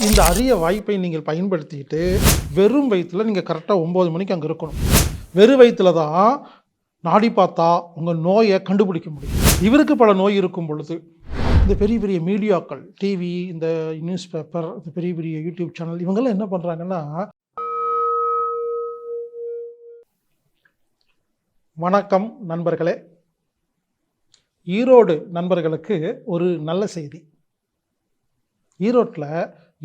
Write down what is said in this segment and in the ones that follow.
இந்த அரிய வாய்ப்பை நீங்கள் பயன்படுத்திட்டு வெறும் வயிற்றில் நீங்கள் கரெக்டாக ஒம்பது மணிக்கு அங்கே இருக்கணும். வெறும் வயிற்றில் தான் நாடி பார்த்தா உங்கள் நோயை கண்டுபிடிக்க முடியும். இவருக்கு பல நோய் இருக்கும் பொழுது இந்த பெரிய பெரிய மீடியாக்கள் டிவி இந்த நியூஸ் பேப்பர் இந்த பெரிய பெரிய யூடியூப் சேனல் இவங்கெல்லாம் என்ன பண்ணுறாங்கன்னா வணக்கம் நண்பர்களே. ஈரோடு நண்பர்களுக்கு ஒரு நல்ல செய்தி. ஈரோட்டில்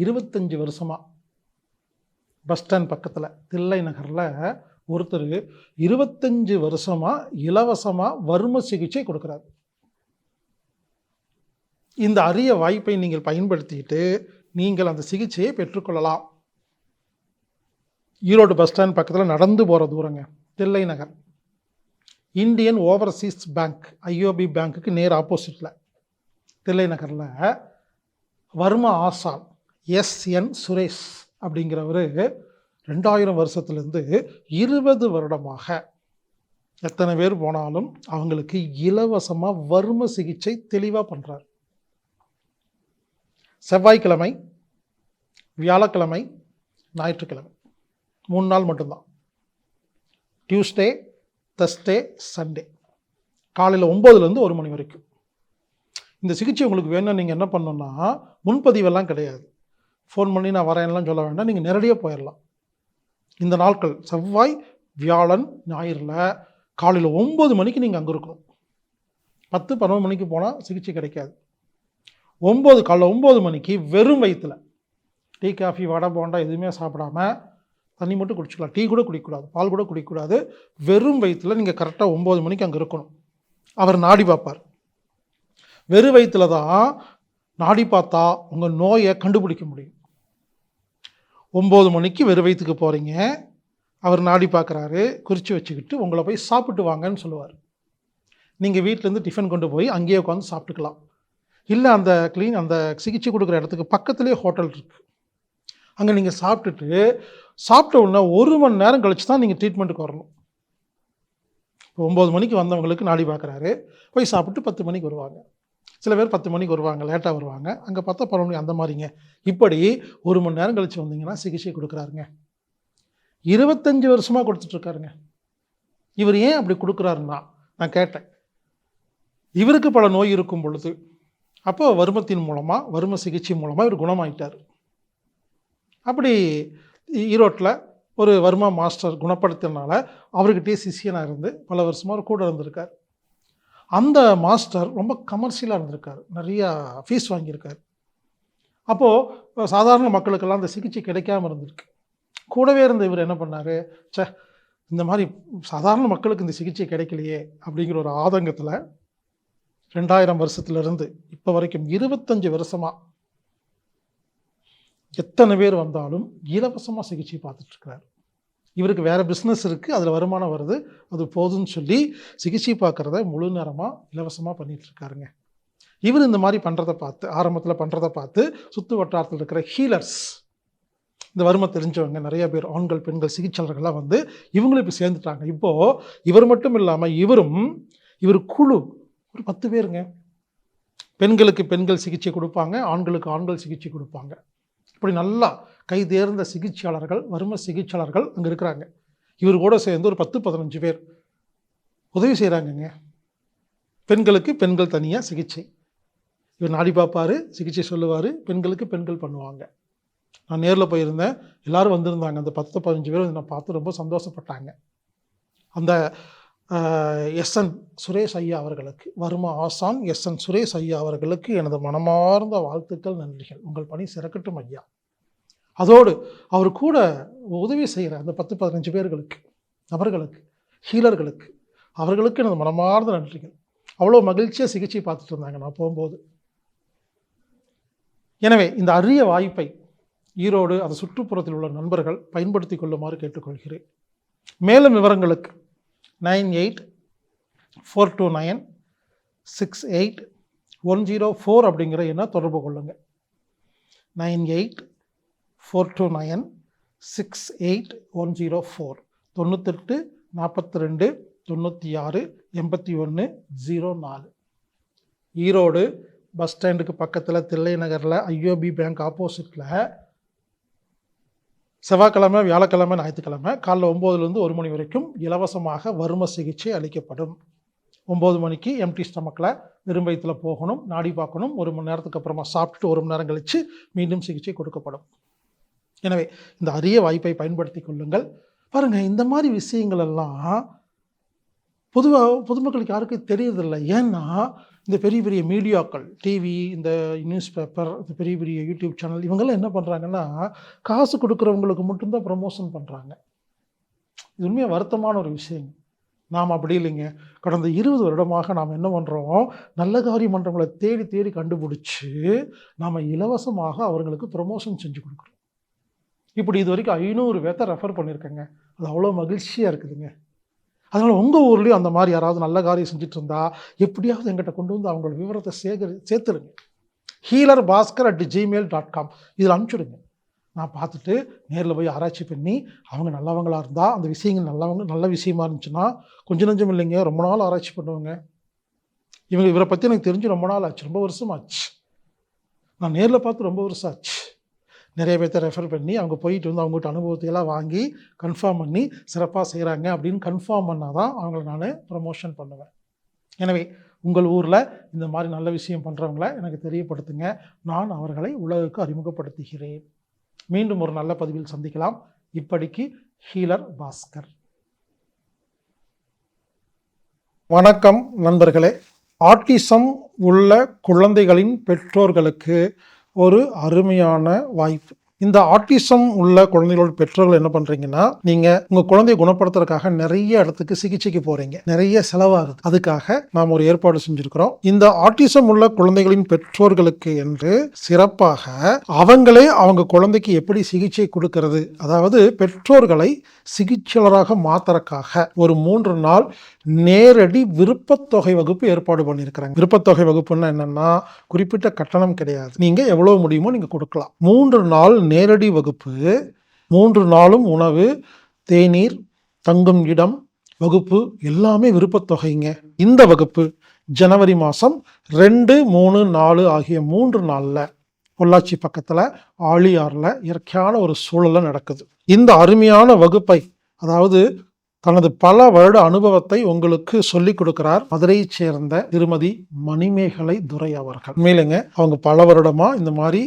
இருபத்தஞ்சி வருஷமாக பஸ் ஸ்டாண்ட் பக்கத்தில் தில்லை நகரில் ஒருத்தர் இருபத்தஞ்சு வருஷமாக இலவசமாக வறும சிகிச்சை கொடுக்குறாரு. இந்த அரிய வாய்ப்பை நீங்கள் பயன்படுத்திட்டு நீங்கள் அந்த சிகிச்சையை பெற்றுக்கொள்ளலாம். ஈரோடு பஸ் ஸ்டாண்ட் பக்கத்தில் நடந்து போகிற தூரங்க Thillai Nagar. Indian Overseas Bank IOB பேங்க்குக்கு நேர் ஆப்போசிட்டில் தில்லை நகரில் வர்மா ஆசான். எஸ் என் சுரேஷ் அப்படிங்கிறவர் ரெண்டாயிரம் வருஷத்துலேருந்து இருபது வருடமாக எத்தனை பேர் போனாலும் அவங்களுக்கு இலவசமாக வறும சிகிச்சை தெளிவாக பண்ணுறார் செவ்வாய்க்கிழமை வியாழக்கிழமை ஞாயிற்றுக்கிழமை. மூணு நாள் மட்டும்தான். டியூஸ்டே தஸ்டே சண்டே காலையில் ஒம்போதுலேருந்து ஒரு மணி வரைக்கும். இந்த சிகிச்சை உங்களுக்கு வேணும்னு நீங்கள் என்ன பண்ணணும்னா முன்பதிவெல்லாம் கிடையாது. ஃபோன் பண்ணி நான் வரேன்லாம் சொல்ல வேண்டாம். நீங்கள் நேரடியாக போயிடலாம் இந்த நாட்கள் செவ்வாய் வியாழன் ஞாயிறில் காலையில் ஒம்பது மணிக்கு நீங்கள் அங்கே இருக்கணும். பத்து பன்னெண்டு மணிக்கு போனால் சிகிச்சை கிடைக்காது. ஒம்பது காலைல ஒம்பது மணிக்கு வெறும் வயிற்றில் டீ காஃபி வடை போண்டா எதுவுமே சாப்பிடாம தண்ணி மட்டும் குடிச்சிக்கலாம். டீ கூட குடிக்கக்கூடாது. பால் கூட குடிக்கக்கூடாது. வெறும் வயிற்றில் நீங்கள் கரெக்டாக ஒம்பது மணிக்கு அங்கே இருக்கணும். அவர் நாடி பார்ப்பார். வெறும் வயிற்றில் தான் நாடி பார்த்தா உங்கள் நோயை கண்டுபிடிக்க முடியும். ஒம்பது மணிக்கு வெறும் வயிற்றுக்கு போகிறீங்க அவர் நாடி பார்க்குறாரு. குறித்து வச்சுக்கிட்டு உங்களை போய் சாப்பிட்டு வாங்கன்னு சொல்லுவார். நீங்கள் வீட்டிலேருந்து டிஃபன் கொண்டு போய் அங்கேயே உட்காந்து சாப்பிட்டுக்கலாம். இல்லை அந்த க்ளீன் அந்த சிகிச்சை கொடுக்குற இடத்துக்கு பக்கத்துலேயே ஹோட்டல் இருக்குது அங்கே நீங்கள் சாப்பிட்டுட்டு சாப்பிட்ட உடனே ஒரு மணி நேரம் கழித்து தான் நீங்கள் ட்ரீட்மெண்ட்டுக்கு வரணும். இப்போ ஒம்பது மணிக்கு வந்தவங்களுக்கு நாடி பார்க்குறாரு. போய் சாப்பிட்டு பத்து மணிக்கு வருவாங்க. சில பேர் பத்து மணிக்கு வருவாங்க லேட்டாக வருவாங்க. அங்கே பார்த்தா பன்னெண்டு மணி அந்த மாதிரிங்க. இப்படி ஒரு மணி நேரம் கழித்து வந்தீங்கன்னா சிகிச்சை கொடுக்குறாருங்க. இருபத்தஞ்சி வருஷமாக கொடுத்துட்ருக்காருங்க. இவர் ஏன் அப்படி கொடுக்குறாருன்னா நான் கேட்டேன். இவருக்கு பல நோய் இருக்கும் பொழுது அப்போ வருமத்தின் மூலமாக வரும சிகிச்சை மூலமாக இவர் குணமாயிட்டார். அப்படி ஈரோட்டில் ஒரு வர்மா மாஸ்டர் குணப்படுத்தினால அவர்கிட்டயே சிஷியனாக இருந்து பல வருஷமாக அவர் கூட இருந்திருக்கார். அந்த மாஸ்டர் ரொம்ப கமர்ஷியலாக இருந்திருக்கார். நிறையா ஃபீஸ் வாங்கியிருக்கார். அப்போது சாதாரண மக்களுக்கெல்லாம் அந்த சிகிச்சை கிடைக்காம இருந்திருக்கு. கூடவே இருந்த இவர் என்ன பண்ணார்? சே இந்த மாதிரி சாதாரண மக்களுக்கு இந்த சிகிச்சை கிடைக்கலையே அப்படிங்கிற ஒரு ஆதங்கத்தில் ரெண்டாயிரம் வருஷத்துலேருந்து இப்போ வரைக்கும் இருபத்தஞ்சி வருஷமாக எத்தனை பேர் வந்தாலும் இலவசமாக சிகிச்சை பார்த்துட்ருக்கிறார் இவருக்கு வேறு பிஸ்னஸ் இருக்குது அதில் வருமானம் வருது அது போதும்னு சொல்லி சிகிச்சை பார்க்குறத முழு நேரமாக இலவசமாக பண்ணிகிட்ருக்காருங்க இவர் இந்த மாதிரி பண்ணுறதை பார்த்து ஆரம்பத்தில் பண்ணுறதை பார்த்து சுற்று வட்டாரத்தில் இருக்கிற ஹீலர்ஸ் இந்த வறுமை தெரிஞ்சவங்க நிறைய பேர் ஆண்கள் பெண்கள் சிகிச்சையாளர்கள்லாம் வந்து இவங்களும் இப்போ சேர்ந்துட்டாங்க. இப்போது இவர் மட்டும் இல்லாமல் இவரும் இவர் குழு ஒரு பத்து பேருங்க. பெண்களுக்கு பெண்கள் சிகிச்சை கொடுப்பாங்க ஆண்களுக்கு ஆண்கள் சிகிச்சை கொடுப்பாங்க. இப்படி நல்லா கை தேர்ந்த சிகிச்சையாளர்கள் வறுமை சிகிச்சையாளர்கள் அங்கே இருக்கிறாங்க. இவர் கூட சேர்ந்து ஒரு பத்து பதினஞ்சு பேர் உதவி செய்கிறாங்கங்க பெண்களுக்கு பெண்கள் தனியாக சிகிச்சை. இவர் நாடி பார்ப்பார் சிகிச்சை சொல்லுவார் பெண்களுக்கு பெண்கள் பண்ணுவாங்க. நான் நேரில் போயிருந்தேன் எல்லாரும் வந்திருந்தாங்க. அந்த பத்து பதினஞ்சு பேர் நான் பார்த்து ரொம்ப சந்தோஷப்பட்டாங்க. அந்த எஸ் என் சுரேஷ் ஐயா அவர்களுக்கு வருமா ஆசான் எஸ்என் சுரேஷ் ஐயா அவர்களுக்கு எனது மனமார்ந்த வாழ்த்துக்கள் நன்றிகள். உங்கள் பணி சிறக்கட்டும் ஐயா. அதோடு அவர் கூட உதவி செய்கிற அந்த பத்து பதினஞ்சு பேர்களுக்கு நபர்களுக்கு ஹீலர்களுக்கு அவர்களுக்கு எனது மனமார்ந்த நன்றிகள். அவ்வளோ மகிழ்ச்சியாக சிகிச்சை பார்த்துட்டு இருந்தாங்க நான் போகும்போது. எனவே இந்த அரிய வாய்ப்பை ஈரோடு அந்த சுற்றுப்புறத்தில் உள்ள நண்பர்கள் பயன்படுத்தி கொள்ளுமாறு கேட்டுக்கொள்கிறேன். மேலும் விவரங்களுக்கு nine eight four two nine six eight one zero four அப்படிங்கிற எண்ணை தொடர்பு கொள்ளுங்கள் nine eight four two nine six eight one zero four தொண்ணூத்தெட்டு நாற்பத்தி ரெண்டு தொண்ணூற்றி ஆறு எண்பத்தி ஒன்று ஜீரோ நாலு. ஈரோடு பஸ் ஸ்டாண்டுக்கு பக்கத்தில் தில்லை நகரில் ஐஓபி பேங்க் ஆப்போசிட்டில் செவ்வாய்க்கிழமை வியாழக்கிழமை ஞாயிற்றுக்கிழமை காலைல ஒம்போதுலேருந்து ஒரு மணி வரைக்கும் இலவசமாக வரும சிகிச்சை அளிக்கப்படும். ஒம்பது மணிக்கு எம்டி ஸ்டமக்கில் வெறும் வயிற்றுல போகணும் நாடி பார்க்கணும் ஒரு மணி நேரத்துக்கு அப்புறமா சாப்பிட்டுட்டு ஒரு மணி நேரம் கழித்து மீண்டும் சிகிச்சை கொடுக்கப்படும். எனவே இந்த அரிய வாய்ப்பை பயன்படுத்தி கொள்ளுங்கள். பாருங்கள் இந்த மாதிரி விஷயங்கள் எல்லாம் பொதுவாக பொதுமக்களுக்கு யாருக்கும் தெரியறதில்லை. ஏன்னா இந்த பெரிய பெரிய மீடியாக்கள் டிவி இந்த நியூஸ் பேப்பர் இந்த பெரிய பெரிய யூடியூப் சேனல் இவங்கெல்லாம் என்ன பண்ணுறாங்கன்னா காசு கொடுக்குறவங்களுக்கு மட்டும்தான் ப்ரமோஷன் பண்ணுறாங்க இது உண்மையாக வருத்தமான ஒரு விஷயம். நாம் அப்படி இல்லைங்க. கடந்த இருபது வருடமாக நாம் என்ன பண்ணுறோம் நல்ல காரியம் பண்ணுறவங்களை தேடி தேடி கண்டுபிடிச்சி நாம் இலவசமாக அவர்களுக்கு ப்ரமோஷன் செஞ்சு கொடுக்குறோம். இப்படி இது வரைக்கும் ஐநூறு பேர்த்த ரெஃபர் பண்ணியிருக்கேங்க. அது அவ்வளோ மகிழ்ச்சியாக இருக்குதுங்க. அதனால் உங்கள் ஊர்லேயும் அந்த மாதிரி யாராவது நல்ல காரியம் செஞ்சுட்டு இருந்தா எப்படியாவது எங்கிட்ட கொண்டு வந்து அவங்களோட விவரத்தை சேகரி சேர்த்துருங்க Healer Baskar at Gmail dot com இதில் அனுப்பிச்சுடுங்க. நான் பார்த்துட்டு நேரில் போய் ஆராய்ச்சி பண்ணி அவங்க நல்லவங்களாக இருந்தால் அந்த விஷயங்கள் நல்லவங்க நல்ல விஷயமா இருந்துச்சுன்னா கொஞ்சம் நஞ்சம் இல்லைங்க ரொம்ப நாள் ஆராய்ச்சி பண்ணுவாங்க. இவங்க இவரை பற்றி எனக்கு தெரிஞ்சு ரொம்ப நாள் ஆச்சு ரொம்ப வருஷம் ஆச்சு நான் நேரில் பார்த்து ரொம்ப வருஷம் ஆச்சு நிறைய பேர்த்த ரெஃபர் பண்ணி அவங்க போயிட்டு வந்து அவங்ககிட்ட அனுபவத்தை எல்லாம் வாங்கி கன்ஃபார்ம் பண்ணி சிறப்பாக செய்கிறாங்க அப்படின்னு கன்ஃபார்ம் பண்ணால் தான் அவங்கள நான் ப்ரமோஷன் பண்ணுவேன். எனவே உங்கள் ஊரில் இந்த மாதிரி நல்ல விஷயம் பண்ணுறவங்கள எனக்கு தெரியப்படுத்துங்க. நான் அவர்களை உலகுக்கு அறிமுகப்படுத்துகிறேன். மீண்டும் ஒரு நல்ல பதிவில் சந்திக்கலாம். இப்படிக்கு ஹீலர் பாஸ்கர். வணக்கம் நண்பர்களே. ஆட்டிசம் உள்ள குழந்தைகளின் பெற்றோர்களுக்கு ஒரு அருமையான வாய்ப்பு. இந்த ஆட்டிசம் உள்ள குழந்தைகளோட பெற்றோர்கள் என்ன பண்றீங்கன்னா நீங்க உங்க குழந்தையை குணப்படுத்துறதுக்காக நிறைய இடத்துக்கு சிகிச்சைக்கு போறீங்க. நிறைய செலவாகுது. அதுக்காக நாம் ஒரு ஏற்பாடு செஞ்சிருக்கிறோம். இந்த ஆட்டிசம் உள்ள குழந்தைகளின் பெற்றோர்களுக்கு என்று சிறப்பாக அவங்களே அவங்க குழந்தைக்கு எப்படி சிகிச்சை கொடுக்கிறது அதாவது பெற்றோர்களை சிகிச்சையாளராக மாத்துறக்காக ஒரு மூன்று நாள் நேரடி விருப்பத்தொகை வகுப்பு ஏற்பாடு பண்ணியிருக்கிறாங்க. விருப்பத்தொகை வகுப்புன்னா என்னன்னா குறிப்பிட்ட கட்டணம் கிடையாது. நீங்க எவ்வளவு முடியுமோ நீங்க கொடுக்கலாம். மூன்று நாள் நேரடி வகுப்பு மூன்று நாளும் உணவு தேநீர் தங்கும் இடம் வகுப்பு எல்லாமே விருப்பத்தொகைங்க. இந்த வகுப்பு ஜனவரி மாதம் ரெண்டு மூணு நாலு ஆகிய மூன்று நாளில் பொள்ளாச்சி பக்கத்தில் ஆழியாரில் இயற்கையான ஒரு சூழலில் நடக்குது. இந்த அருமையான வகுப்பை அதாவது தனது பல வருட அனுபவத்தை உங்களுக்கு சொல்லிக் கொடுக்கிறார். மதுரையைச் சேர்ந்த திருமதி மணிமேகலை துரை அவர்கள். உண்மையிலங்க அவங்க பல வருடமா இந்த மாதிரி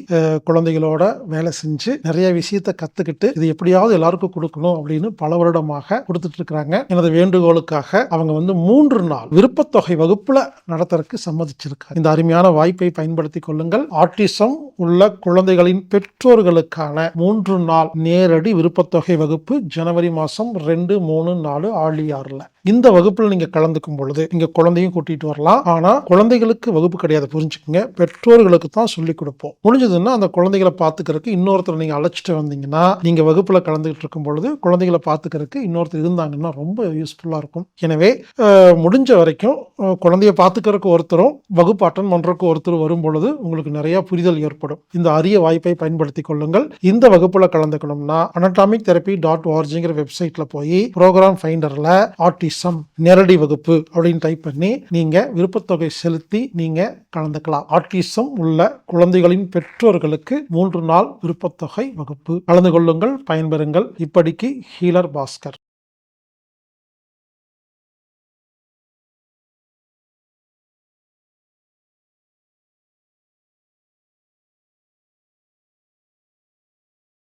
குழந்தைகளோட வேலை செஞ்சு நிறைய விஷயத்த கத்துக்கிட்டு இது எப்படியாவது எல்லாருக்கும் கொடுக்கணும் அப்படின்னு பல வருடமாக கொடுத்துட்டு இருக்கிறாங்க எனது வேண்டுகோளுக்காக அவங்க வந்து மூன்று நாள் விருப்பத்தொகை வகுப்புல நடத்துறதுக்கு சம்மதிச்சிருக்காங்க. இந்த அருமையான வாய்ப்பை பயன்படுத்திக் கொள்ளுங்கள். ஆட்டிசம் உள்ள குழந்தைகளின் பெற்றோர்களுக்கான மூன்று நாள் நேரடி விருப்பத்தொகை வகுப்பு ஜனவரி மாதம் ரெண்டு மூணு நாலு ஆழியாறுல இந்த வகுப்பில் நீங்க கலந்துக்கும் பொழுது நீங்க குழந்தையும் கூட்டிட்டு வரலாம். ஆனா குழந்தைகளுக்கு வகுப்பு கிடையாது புரிஞ்சுக்கோங்க. பெற்றோர்களுக்கு தான் சொல்லி கொடுப்போம். முடிஞ்சதுன்னா அந்த குழந்தைகளை பார்த்துக்கிறதுக்கு இன்னொருத்தர் நீங்க அழைச்சிட்டு வந்தீங்கன்னா நீங்க வகுப்புல கலந்துகிட்டு இருக்கும் பொழுது குழந்தைகளை பார்த்துக்கிறதுக்கு இன்னொருத்தர் இருந்தாங்கன்னா ரொம்ப யூஸ்ஃபுல்லா இருக்கும். எனவே முடிஞ்ச வரைக்கும் குழந்தைய பார்த்துக்கிறதுக்கு ஒருத்தரும் வகுப்பு அட்டன் பண்றதுக்கு ஒருத்தர் வரும் பொழுது உங்களுக்கு நிறைய புரிதல் ஏற்படும். இந்த அரிய வாய்ப்பை பயன்படுத்திக் கொள்ளுங்கள். இந்த வகுப்புல கலந்துக்கணும்னா அனட்டாமிக் தெரப்பி டாட் ஓஆர்ஜிங்கிற வெப்சைட்ல போய் ப்ரோக்ராம் ஃபைண்டர்ல ஆட்டிசம் நேரடி வகுப்பு அப்படின்னு டைப் பண்ணி நீங்க விருப்பத்தொகை செலுத்தி நீங்க கலந்துக்கலாம். ஆட்டிசம் உள்ள குழந்தைகளின் பெற்றோர்களுக்கு மூன்று நாள் விருப்பத்தொகை வகுப்பு. கலந்து கொள்ளுங்கள் பயன்பெறுங்கள். இப்படிக்கு ஹீலர் பாஸ்கர்.